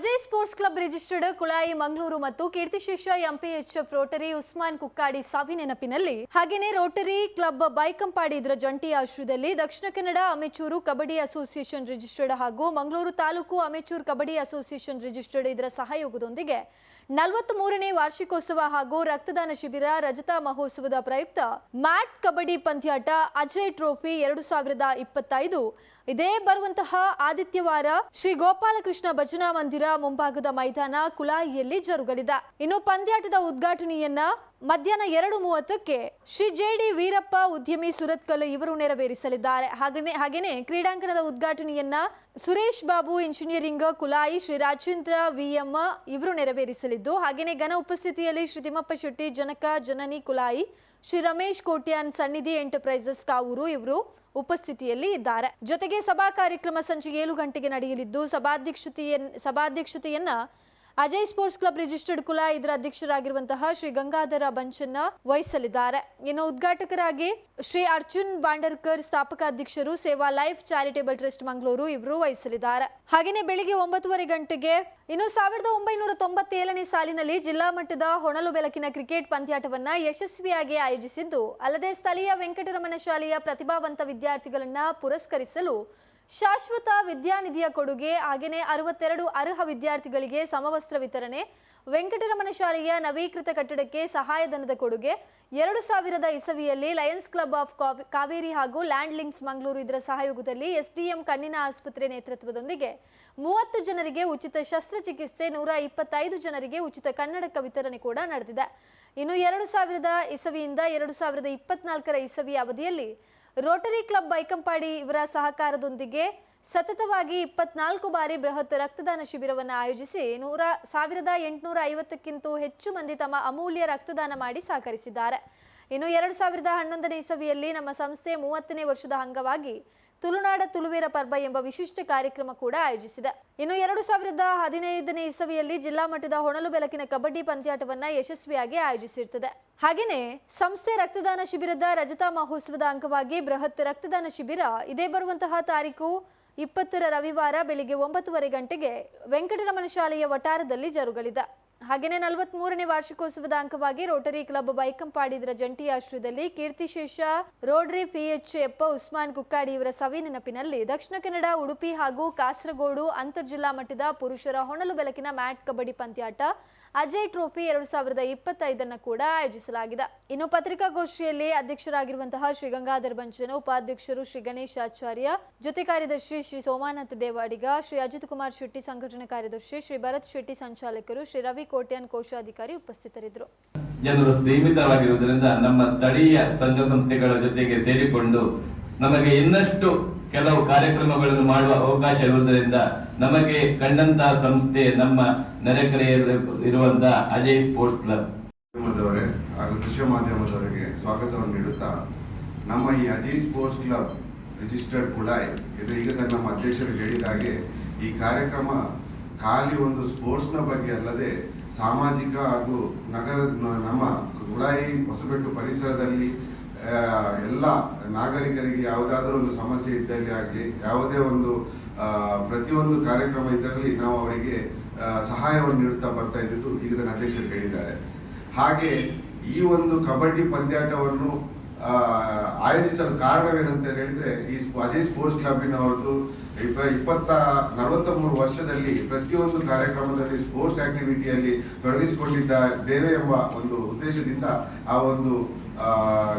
Ajay sports club registered Kulai, Mangaluru ಮತ್ತು ಕೀರ್ತಿಶೇಷ ಎಂಪಿಎಚ್ಎಫ್ Rotary Usman ಕುಕ್ಕಾಡಿ ಸಾವಿ ನೆನಪಿನಲ್ಲಿ. ಹಾಗೇನೆ ರೋಟರಿ ಕ್ಲಬ್ ಬೈಕಂಪಾಡಿ ಇದರ ಜಂಟಿ ಆಶ್ರಯದಲ್ಲಿ Dakshina Kannada amateur kabaddi association registered ಹಾಗೂ Mangaluru taluk amateur kabaddi association registered ಇದರ ಸಹಯೋಗದೊಂದಿಗೆ ನಲವತ್ತ್ ಮೂರನೇ ವಾರ್ಷಿಕೋತ್ಸವ ಹಾಗೂ ರಕ್ತದಾನ ಶಿಬಿರ ರಜತಾ ಮಹೋತ್ಸವದ ಪ್ರಯುಕ್ತ ಮ್ಯಾಟ್ ಕಬಡ್ಡಿ ಪಂದ್ಯಾಟ ಅಜಯ್ ಟ್ರೋಫಿ ಎರಡು ಸಾವಿರದ ಇಪ್ಪತ್ತೈದು ಇದೇ ಬರುವಂತಹ ಆದಿತ್ಯವಾರ ಶ್ರೀ ಗೋಪಾಲಕೃಷ್ಣ ಭಜನಾ ಮಂದಿರ ಮುಂಭಾಗದ ಮೈದಾನ ಕುಲಾಯಿಯಲ್ಲಿ ಜರುಗಲಿದೆ. ಇನ್ನು ಪಂದ್ಯಾಟದ ಉದ್ಘಾಟನೆಯನ್ನ ಮಧ್ಯಾಹ್ನ ಎರಡು ಮೂವತ್ತಕ್ಕೆ ಶ್ರೀ ಜೆ ಡಿ ವೀರಪ್ಪ ಉದ್ಯಮಿ ಸುರತ್ಕಲ್ ಇವರು ನೆರವೇರಿಸಲಿದ್ದಾರೆ. ಹಾಗೇನೆ ಹಾಗೇನೆ ಕ್ರೀಡಾಂಗಣದ ಉದ್ಘಾಟನೆಯನ್ನ ಸುರೇಶ್ ಬಾಬು, ಇಂಜಿನಿಯರಿಂಗ್ ಕುಲಾಯಿ ಶ್ರೀ ರಾಜೇಂದ್ರ ವಿಎಂ ಇವರು ನೆರವೇರಿಸಲಿದ್ದು ಹಾಗೆಯೇ ಘನ ಉಪಸ್ಥಿತಿಯಲ್ಲಿ ಶ್ರೀ ತಿಮ್ಮಪ್ಪ ಶೆಟ್ಟಿ, ಜನಕ, ಜನನಿ ಕುಲಾಯಿ ಶ್ರೀ ರಮೇಶ್ ಕೋಟ್ಯಾನ್ ಸನ್ನಿಧಿ ಎಂಟರ್ಪ್ರೈಸಸ್ ಕಾವೂರು ಇವರು ಉಪಸ್ಥಿತಿಯಲ್ಲಿ ಇದ್ದಾರೆ. ಜೊತೆಗೆ ಸಭಾ ಕಾರ್ಯಕ್ರಮ ಸಂಜೆ ಏಳು ಗಂಟೆಗೆ ನಡೆಯಲಿದ್ದು ಸಭಾಧ್ಯಕ್ಷತೆಯ ಸಭಾಧ್ಯಕ್ಷತೆಯನ್ನ ಅಜಯ್ ಸ್ಪೋರ್ಟ್ಸ್ ಕ್ಲಬ್ ರಿಜಿಸ್ಟರ್ಡ್ ಕುಲ ಇದರ ಅಧ್ಯಕ್ಷರಾಗಿರುವಂತಹ ಶ್ರೀ ಗಂಗಾಧರ ಬಂಚನ್ನ ವಹಿಸಲಿದ್ದಾರೆ. ಇನ್ನು ಉದ್ಘಾಟಕರಾಗಿ ಶ್ರೀ ಅರ್ಜುನ್ ಬಾಂಡರ್ಕರ್ ಸ್ಥಾಪಕ ಅಧ್ಯಕ್ಷರು, ಸೇವಾ ಲೈಫ್ ಚಾರಿಟೇಬಲ್ ಟ್ರಸ್ಟ್ ಮಂಗಳೂರು ಇವರು ವಹಿಸಲಿದ್ದಾರೆ. ಹಾಗೆಯೇ ಬೆಳಿಗ್ಗೆ ಒಂಬತ್ತುವರೆ ಗಂಟೆಗೆ ಇನ್ನು ಸಾವಿರದ ಒಂಬೈನೂರ ತೊಂಬತ್ತೇಳನೇ ಸಾಲಿನಲ್ಲಿ ಜಿಲ್ಲಾ ಮಟ್ಟದ ಹೊಣಲು ಬೆಳಕಿನ ಕ್ರಿಕೆಟ್ ಪಂದ್ಯಾಟವನ್ನ ಯಶಸ್ವಿಯಾಗಿ ಆಯೋಜಿಸಿದ್ದು, ಅಲ್ಲದೆ ಸ್ಥಳೀಯ ವೆಂಕಟರಮಣ ಶಾಲೆಯ ಪ್ರತಿಭಾವಂತ ವಿದ್ಯಾರ್ಥಿಗಳನ್ನ ಪುರಸ್ಕರಿಸಲು ಶಾಶ್ವತ ವಿದ್ಯಾನಿಧಿಯ ಕೊಡುಗೆ ಹಾಗೆಯೇ ಅರವತ್ತೆರಡು ಅರ್ಹ ವಿದ್ಯಾರ್ಥಿಗಳಿಗೆ ಸಮವಸ್ತ್ರ ವಿತರಣೆ, ವೆಂಕಟರಮಣ ಶಾಲೆಯ ನವೀಕೃತ ಕಟ್ಟಡಕ್ಕೆ ಸಹಾಯಧನದ ಕೊಡುಗೆ, ಎರಡು ಸಾವಿರದ ಇಸವಿಯಲ್ಲಿ ಲಯನ್ಸ್ ಕ್ಲಬ್ ಆಫ್ ಕಾವ್- ಕಾವೇರಿ ಹಾಗೂ ಲ್ಯಾಂಡ್ ಲಿಂಕ್ಸ್ ಮಂಗಳೂರು ಇದರ ಸಹಯೋಗದಲ್ಲಿ ಎಸ್ಡಿಎಂ ಕಣ್ಣಿನ ಆಸ್ಪತ್ರೆ ನೇತೃತ್ವದೊಂದಿಗೆ ಮೂವತ್ತು ಜನರಿಗೆ ಉಚಿತ ಶಸ್ತ್ರಚಿಕಿತ್ಸೆ, ನೂರ ಇಪ್ಪತ್ತೈದು ಜನರಿಗೆ ಉಚಿತ ಕನ್ನಡಕ ವಿತರಣೆ ಕೂಡ ನಡೆದಿದೆ. ಇನ್ನು ಎರಡು ಸಾವಿರದ ಇಸವಿಯಿಂದ ಎರಡು ಸಾವಿರದ ಇಪ್ಪತ್ನಾಲ್ಕರ ಇಸವಿಯ ಅವಧಿಯಲ್ಲಿ ರೋಟರಿ ಕ್ಲಬ್ ಬೈಕಂಪಾಡಿ ಇವರ ಸಹಕಾರದೊಂದಿಗೆ ಸತತವಾಗಿ ಇಪ್ಪತ್ನಾಲ್ಕು ಬಾರಿ ಬೃಹತ್ ರಕ್ತದಾನ ಶಿಬಿರವನ್ನು ಆಯೋಜಿಸಿ ನೂರ ಸಾವಿರದ ಎಂಟುನೂರ ಐವತ್ತಕ್ಕಿಂತ ಹೆಚ್ಚು ಮಂದಿ ತಮ್ಮ ಅಮೂಲ್ಯ ರಕ್ತದಾನ ಮಾಡಿ ಸಹಕರಿಸಿದ್ದಾರೆ. ಇನ್ನು ಎರಡು ಸಾವಿರದ ಹನ್ನೊಂದನೇ ಇಸವಿಯಲ್ಲಿ ನಮ್ಮ ಸಂಸ್ಥೆ ಮೂವತ್ತನೇ ವರ್ಷದ ಅಂಗವಾಗಿ ತುಳುನಾಡ ತುಳುವೀರ ಪರ್ವ ಎಂಬ ವಿಶಿಷ್ಟ ಕಾರ್ಯಕ್ರಮ ಕೂಡ ಆಯೋಜಿಸಿದೆ. ಇನ್ನು ಎರಡು ಸಾವಿರದ ಹದಿನೈದನೇ ಇಸವಿಯಲ್ಲಿ ಜಿಲ್ಲಾ ಮಟ್ಟದ ಹೊಣಲು ಬೆಳಕಿನ ಕಬಡ್ಡಿ ಪಂದ್ಯಾಟವನ್ನ ಯಶಸ್ವಿಯಾಗಿ ಆಯೋಜಿಸಿರುತ್ತದೆ ಹಾಗೆಯೇ ಸಂಸ್ಥೆ ರಕ್ತದಾನ ಶಿಬಿರದ ರಜತಾ ಮಹೋತ್ಸವದ ಅಂಗವಾಗಿ ಬೃಹತ್ ರಕ್ತದಾನ ಶಿಬಿರ ಇದೇ ಬರುವಂತಹ ತಾರೀಕು ಇಪ್ಪತ್ತರ ರವಿವಾರ ಬೆಳಿಗ್ಗೆ ಒಂಬತ್ತುವರೆ ಗಂಟೆಗೆ ವೆಂಕಟರಮಣ ಶಾಲೆಯ ವಟಾರದಲ್ಲಿ ಜರುಗಲಿದೆ. ಹಾಗೆಯೇ ನಲವತ್ತ್ ಮೂರನೇ ವಾರ್ಷಿಕೋತ್ಸವದ ಅಂಗವಾಗಿ ರೋಟರಿ ಕ್ಲಬ್ ಬೈಕಂಪಾಡಿ ಇದರ ಜಂಟಿ ಆಶ್ರಯದಲ್ಲಿ ಕೀರ್ತಿಶೇಷ ರೋಡ್ರಿ ಪಿಎಚ್ ಎಪ್ಪ ಉಸ್ಮಾನ್ ಕುಕ್ಕಾಡಿ ಇವರ ಸವಿ ನೆನಪಿನಲ್ಲಿ ದಕ್ಷಿಣ ಕನ್ನಡ, ಉಡುಪಿ ಹಾಗೂ ಕಾಸರಗೋಡು ಅಂತರ್ಜಿಲ್ಲಾ ಮಟ್ಟದ ಪುರುಷರ ಹೊಣಲು ಬೆಳಕಿನ ಮ್ಯಾಟ್ ಕಬಡ್ಡಿ ಪಂದ್ಯಾಟ ಅಜಯ್ ಟ್ರೋಫಿ ಎರಡು ಸಾವಿರದ ಇಪ್ಪತ್ತೈದನ್ನು ಕೂಡ ಆಯೋಜಿಸಲಾಗಿದೆ. ಇನ್ನು ಪತ್ರಿಕಾಗೋಷ್ಠಿಯಲ್ಲಿ ಅಧ್ಯಕ್ಷರಾಗಿರುವಂತಹ ಶ್ರೀ ಗಂಗಾಧರ್ ಬಂಚನ, ಉಪಾಧ್ಯಕ್ಷರು ಶ್ರೀ ಗಣೇಶ್ ಆಚಾರ್ಯ, ಜೊತೆ ಕಾರ್ಯದರ್ಶಿ ಶ್ರೀ ಸೋಮಾನಾಥ್ ದೇವಾಡಿಗ, ಶ್ರೀ ಅಜಿತ್ ಕುಮಾರ್ ಶೆಟ್ಟಿ ಸಂಘಟನಾ ಕಾರ್ಯದರ್ಶಿ ಶ್ರೀ ಭರತ್ ಶೆಟ್ಟಿ ಸಂಚಾಲಕರು, ಶ್ರೀ ರವಿ ಕೋಟ್ಯಾನ್ ಕೋಶಾಧಿಕಾರಿ ಉಪಸ್ಥಿತರಿದ್ದರು. ಜನರು ಸೀಮಿತವಾಗಿರುವುದರಿಂದ ನಮ್ಮ ಸ್ಥಳೀಯ ಸಂಘ ಸಂಸ್ಥೆಗಳ ಜೊತೆಗೆ ಸೇರಿಕೊಂಡು ನಮಗೆ ಇನ್ನಷ್ಟು ಕೆಲವು ಕಾರ್ಯಕ್ರಮಗಳನ್ನು ಮಾಡುವ ಅವಕಾಶ ಇರುವುದರಿಂದ ನಮಗೆ ಕಂಡಂತ ಸಂಸ್ಥೆ ನಮ್ಮ ನೆರೆಕರೆಯಲ್ಲಿ ಇರುವಂತಹ ಅಜಯ್ ಸ್ಪೋರ್ಟ್ಸ್ ಕ್ಲಬ್. ಮಾಧ್ಯಮದವರೇ ಹಾಗೂ ದೃಶ್ಯ ಮಾಧ್ಯಮದವರಿಗೆ ಸ್ವಾಗತವನ್ನು ನೀಡುತ್ತಾ, ನಮ್ಮ ಈ ಅಜಯ್ ಸ್ಪೋರ್ಟ್ಸ್ ಕ್ಲಬ್ ರಿಜಿಸ್ಟರ್ಡ್ ಕೂಡ ಇದು. ಈಗ ನಮ್ಮ ಅಧ್ಯಕ್ಷರು ಹೇಳಿದ ಹಾಗೆ, ಈ ಕಾರ್ಯಕ್ರಮ ಖಾಲಿ ಒಂದು ಸ್ಪೋರ್ಟ್ಸ್ನ ಬಗ್ಗೆ ಅಲ್ಲದೆ ಸಾಮಾಜಿಕ ಹಾಗೂ ನಗರ ನಮ್ಮ ಕುಳಾಯಿ ಹೊಸಬೆಟ್ಟು ಪರಿಸರದಲ್ಲಿ ಎಲ್ಲ ನಾಗರಿಕರಿಗೆ ಯಾವುದಾದ್ರೂ ಒಂದು ಸಮಸ್ಯೆ ಇದ್ದಲ್ಲಿ ಆಗಲಿ, ಯಾವುದೇ ಒಂದು ಪ್ರತಿಯೊಂದು ಕಾರ್ಯಕ್ರಮ ಇದರಲ್ಲಿ ನಾವು ಅವರಿಗೆ ಸಹಾಯವನ್ನು ನೀಡುತ್ತಾ ಬರ್ತಾ ಇದ್ದಿದ್ದು ಈಗ ನನ್ನ ಅಧ್ಯಕ್ಷರು ಹೇಳಿದ್ದಾರೆ. ಹಾಗೆ ಈ ಒಂದು ಕಬಡ್ಡಿ ಪಂದ್ಯಾಟವನ್ನು ಆಯೋಜಿಸಲು ಕಾರಣವೇನಂತ ಹೇಳಿದ್ರೆ, ಈ ಅಜಯ್ ಸ್ಪೋರ್ಟ್ಸ್ ಕ್ಲಬ್ಬಿನವರದ್ದು ಇಪ್ಪ, ಇಪ್ಪತ್ತ ನಲವತ್ತ ಮೂರು ವರ್ಷದಲ್ಲಿ ಪ್ರತಿಯೊಂದು ಕಾರ್ಯಕ್ರಮದಲ್ಲಿ ಸ್ಪೋರ್ಟ್ಸ್ ಆಕ್ಟಿವಿಟಿಯಲ್ಲಿ ತೊಡಗಿಸಿಕೊಂಡಿದ್ದೇವೆ ಎಂಬ ಒಂದು ಉದ್ದೇಶದಿಂದ ಆ ಒಂದು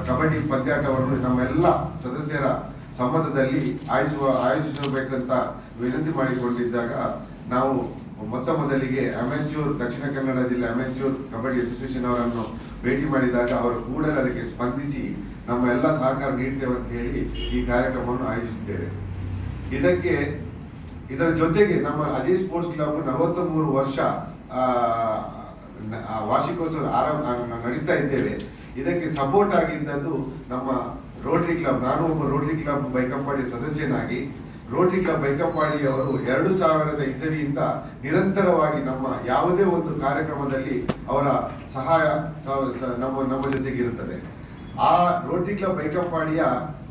ಕಬಡ್ಡಿ ಪಂದ್ಯಾಟವನ್ನು ನಮ್ಮೆಲ್ಲ ಸದಸ್ಯರ ಸಮ್ಮತದಲ್ಲಿ ಆಯೋಜಿಸುವ, ಆಯೋಜಿಸಬೇಕಂತ ವಿನಂತಿ ಮಾಡಿಕೊಂಡಿದ್ದಾಗ ನಾವು ಮೊತ್ತ ಮೊದಲಿಗೆ ಅಮೆಚೂರ್ ದಕ್ಷಿಣ ಕನ್ನಡ ಜಿಲ್ಲೆ ಅಮೆಚೂರ್ ಕಬಡ್ಡಿ ಅಸೋಸಿಯೇಷನ್ ಅವರನ್ನು ಭೇಟಿ ಮಾಡಿದಾಗ ಅವರು ಕೂಡಲೇ ಅದಕ್ಕೆ ಸ್ಪಂದಿಸಿ ನಮ್ಮ ಎಲ್ಲ ಸಹಕಾರ ನೀಡ್ತೇವೆ ಅಂತ ಹೇಳಿ ಈ ಕಾರ್ಯಕ್ರಮವನ್ನು ಆಯೋಜಿಸಿದ್ದೇವೆ. ಇದಕ್ಕೆ, ಇದರ ಜೊತೆಗೆ ನಮ್ಮ ಅಜಯ್ ಸ್ಪೋರ್ಟ್ಸ್ ಕ್ಲಬ್ ನಲವತ್ತ ಮೂರು ವರ್ಷ ವಾರ್ಷಿಕೋತ್ಸವ ಆರಂಭ, ನಡೆಸ್ತಾ ಇದ್ದೇವೆ. ಇದಕ್ಕೆ ಸಪೋರ್ಟ್ ಆಗಿದ್ದದ್ದು ನಮ್ಮ ರೋಟರಿ ಕ್ಲಬ್ ನಾನು ಒಬ್ಬ ರೋಟರಿ ಕ್ಲಬ್ ಬೈಕಂಪಾಡಿ ಸದಸ್ಯನಾಗಿ ರೋಟರಿ ಕ್ಲಬ್ ಬೈಕಂಪಾಡಿ ಅವರು ಎರಡು ಸಾವಿರದ ಇಸವಿಯಿಂದ ನಿರಂತರವಾಗಿ ನಮ್ಮ ಯಾವುದೇ ಒಂದು ಕಾರ್ಯಕ್ರಮದಲ್ಲಿ ಅವರ ಸಹಾಯ ನಮ್ಮ ನಮ್ಮ ಜೊತೆಗಿರುತ್ತದೆ ಆ ರೋಟರಿ ಕ್ಲಬ್ ಬೈಕಂಪಾಡಿಯ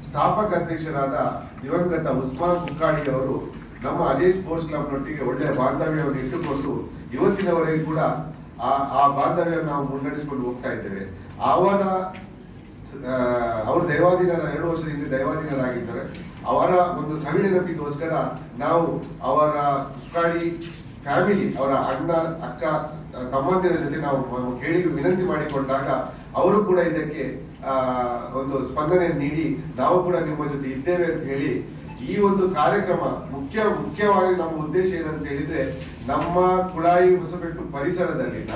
ಸ್ಥಾಪಕ ಅಧ್ಯಕ್ಷರಾದ ದಿವಂಗತ ಉಸ್ಮಾನ್ ಕುಕ್ಕಾಡಿ ಅವರು ನಮ್ಮ ಅಜಯ್ ಸ್ಪೋರ್ಟ್ಸ್ ಕ್ಲಬ್ನೊಟ್ಟಿಗೆ ಒಳ್ಳೆಯ ಬಾಂಧವ್ಯವನ್ನು ಇಟ್ಟುಕೊಂಡು ಇವತ್ತಿನವರೆಗೂ ಕೂಡ ಆ ಆ ಬಾಂಧವ್ಯವನ್ನು ನಾವು ಮುನ್ನಡೆಸಿಕೊಂಡು ಹೋಗ್ತಾ ಇದ್ದೇವೆ. ಅವರ ಅವರು ದೈವಾಧೀನರ, ಎರಡು ವರ್ಷದ ಹಿಂದೆ ದೈವಾಧೀನರಾಗಿದ್ದಾರೆ. ಅವರ ಒಂದು ಸವಿನೆನಪಿಗೋಸ್ಕರ ನಾವು ಅವರ ಕುಕ್ಕಾಡಿ ಫ್ಯಾಮಿಲಿ, ಅವರ ಅಣ್ಣ, ಅಕ್ಕ, ತಮ್ಮಂದಿರ ಜೊತೆ ನಾವು ಕೇಳಿ ವಿನಂತಿ ಮಾಡಿಕೊಂಡಾಗ ಅವರು ಕೂಡ ಇದಕ್ಕೆ ಒಂದು ಸ್ಪಂದನೆ ನೀಡಿ ನಾವು ಕೂಡ ನಿಮ್ಮ ಜೊತೆ ಇದ್ದೇವೆ ಅಂತ ಹೇಳಿ ಈ ಒಂದು ಕಾರ್ಯಕ್ರಮ ಮುಖ್ಯ, ಮುಖ್ಯವಾಗಿ ನಮ್ಮ ಉದ್ದೇಶ ಏನಂತ ಹೇಳಿದ್ರೆ ನಮ್ಮ ಕುಳಾಯಿ ಹೊಸಪೆಟ್ಟು ಪರಿಸರದಲ್ಲಿನ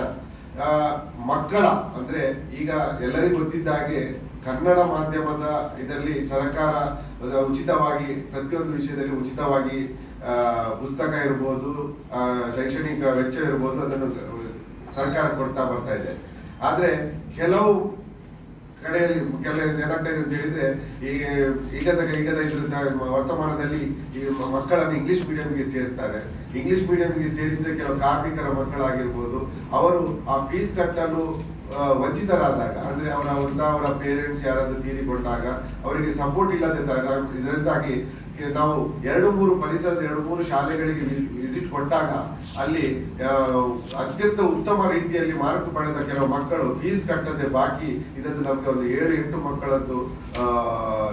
ಮಕ್ಕಳ, ಅಂದ್ರೆ ಈಗ ಎಲ್ಲರಿಗೂ ಗೊತ್ತಿದ್ದ ಹಾಗೆ ಕನ್ನಡ ಮಾಧ್ಯಮದ ಇದರಲ್ಲಿ ಸರ್ಕಾರ ಉಚಿತವಾಗಿ, ಪ್ರತಿಯೊಂದು ವಿಷಯದಲ್ಲಿ ಉಚಿತವಾಗಿ ಪುಸ್ತಕ ಇರ್ಬೋದು ಶೈಕ್ಷಣಿಕ ವೆಚ್ಚ ಇರ್ಬೋದು, ಅದನ್ನು ಸರ್ಕಾರ ಕೊಡ್ತಾ ಬರ್ತಾ ಇದೆ. ಆದ್ರೆ ಕೆಲವು ಕಡೆಯಲ್ಲಿ ಕೆಲವು ಇದೆ ಅಂತ ಹೇಳಿದ್ರೆ ಈಗ ಈಗದ ಈಗದ ವರ್ತಮಾನದಲ್ಲಿ ಈ ಮಕ್ಕಳನ್ನು ಇಂಗ್ಲಿಷ್ ಮೀಡಿಯಂಗೆ ಸೇರಿಸ್ತಾರೆ. ಇಂಗ್ಲಿಷ್ ಮೀಡಿಯಂಗೆ ಸೇರಿಸಿದ ಕೆಲವು ಕಾರ್ಮಿಕರ ಮಕ್ಕಳಾಗಿರ್ಬೋದು, ಅವರು ಆ ಫೀಸ್ ಕಟ್ಟಲು ವಂಚಿತರಾದಾಗ, ಅಂದ್ರೆ ಅವರ ಅವರ ಪೇರೆಂಟ್ಸ್ ಯಾರಾದ್ರೂ ತೀರಿಕೊಂಡಾಗ ಅವರಿಗೆ ಸಪೋರ್ಟ್ ಇಲ್ಲದೆ ಇದರಿಂದಾಗಿ ನಾವು ಎರಡು ಮೂರು ಪರಿಸರದ ಎರಡು ಮೂರು ಶಾಲೆಗಳಿಗೆ ವಿಸಿಟ್ ಕೊಟ್ಟಾಗ ಅಲ್ಲಿ ಅತ್ಯಂತ ಉತ್ತಮ ರೀತಿಯಲ್ಲಿ ಮಾರ್ಕ್ ಪಡೆದ ಕೆಲವು ಮಕ್ಕಳು ಫೀಸ್ ಕಟ್ಟದೆ ಬಾಕಿ ಇದನ್ನು ನಮಗೆ ಒಂದು ಏಳು ಎಂಟು ಮಕ್ಕಳದ್ದು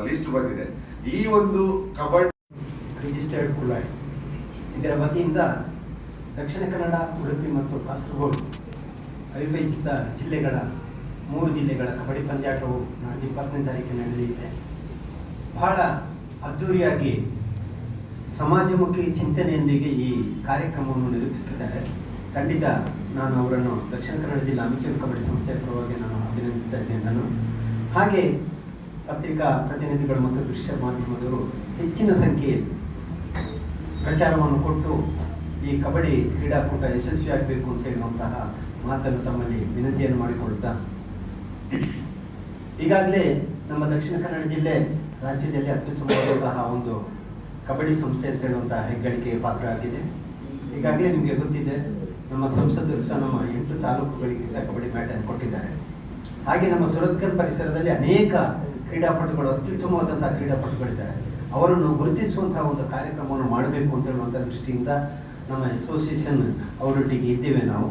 ಲಿಸ್ಟ್ ಬಂದಿದೆ. ಈ ಒಂದು ಕಬಡ್ಡಿ ರಿಜಿಸ್ಟರ್ಡ್ ಕುಲಾಯ್ ಇದರ ವತಿಯಿಂದ ದಕ್ಷಿಣ ಕನ್ನಡ, ಉಡುಪಿ ಮತ್ತು ಕಾಸರಗೋಡು ಅವಿಭಜಿತ ಜಿಲ್ಲೆಗಳ ಮೂರು ಜಿಲ್ಲೆಗಳ ಕಬಡ್ಡಿ ಪಂದ್ಯಾಟವು ನಾಳೆ ಇಪ್ಪತ್ತನೇ ತಾರೀಕು ನಡೆಯಲಿದೆ. ಬಹಳ ಅದ್ಧೂರಿಯಾಗಿ ಸಮಾಜಮುಖಿ ಚಿಂತನೆಯೊಂದಿಗೆ ಈ ಕಾರ್ಯಕ್ರಮವನ್ನು ನಿರೂಪಿಸಿದ್ದಾರೆ. ಖಂಡಿತ ನಾನು ಅವರನ್ನು ದಕ್ಷಿಣ ಕನ್ನಡ ಜಿಲ್ಲಾ ಅಮಿಚೂರು ಕಬಡ್ಡಿ ಸಂಸ್ಥೆಯ ಪರವಾಗಿ ನಾನು ಅಭಿನಂದಿಸ್ತಾ ಇದ್ದೇನೆ ನಾನು. ಹಾಗೆ ಪತ್ರಿಕಾ ಪ್ರತಿನಿಧಿಗಳು ಮತ್ತು ದೃಶ್ಯ ಮಾಧ್ಯಮದವರು ಹೆಚ್ಚಿನ ಸಂಖ್ಯೆಯಲ್ಲಿ ಪ್ರಚಾರವನ್ನು ಕೊಟ್ಟು ಈ ಕಬಡ್ಡಿ ಕ್ರೀಡಾಕೂಟ ಯಶಸ್ವಿಯಾಗಬೇಕು ಅಂತ ಹೇಳುವಂತಹ ಮಾತನ್ನು ತಮ್ಮಲ್ಲಿ ವಿನಂತಿಯನ್ನು ಮಾಡಿಕೊಳ್ತಾ ಈಗಾಗಲೇ ನಮ್ಮ ದಕ್ಷಿಣ ಕನ್ನಡ ಜಿಲ್ಲೆ ರಾಜ್ಯದಲ್ಲಿ ಅತ್ಯುತ್ತಮವಾದಂತಹ ಒಂದು ಕಬಡ್ಡಿ ಸಂಸ್ಥೆ ಅಂತ ಹೇಳುವಂತಹ ಹೆಗ್ಗಳಿಕೆ ಪಾತ್ರ ಆಗಿದೆ ಈಗಾಗಲೇ ನಿಮಗೆ ಗೊತ್ತಿದೆ, ನಮ್ಮ ಸಂಸದರು ಸಹ ನಮ್ಮ ಎಂಟು ತಾಲೂಕುಗಳಿಗೆ ಸಹ ಕಬಡ್ಡಿ ಮ್ಯಾಟನ್ನು ಕೊಟ್ಟಿದ್ದಾರೆ. ಹಾಗೆ ನಮ್ಮ ಸುರತ್ಕಲ್ ಪರಿಸರದಲ್ಲಿ ಅನೇಕ ಕ್ರೀಡಾಪಟುಗಳು, ಅತ್ಯುತ್ತಮವಾದಂತಹ ಕ್ರೀಡಾಪಟುಗಳಿದ್ದಾರೆ. ಅವರನ್ನು ಗುರುತಿಸುವಂತಹ ಒಂದು ಕಾರ್ಯಕ್ರಮವನ್ನು ಮಾಡಬೇಕು ಅಂತ ಹೇಳುವಂಥ ದೃಷ್ಟಿಯಿಂದ ನಮ್ಮ ಅಸೋಸಿಯೇಷನ್ ಅವರೊಟ್ಟಿಗೆ ಇದ್ದೇವೆ ನಾವು.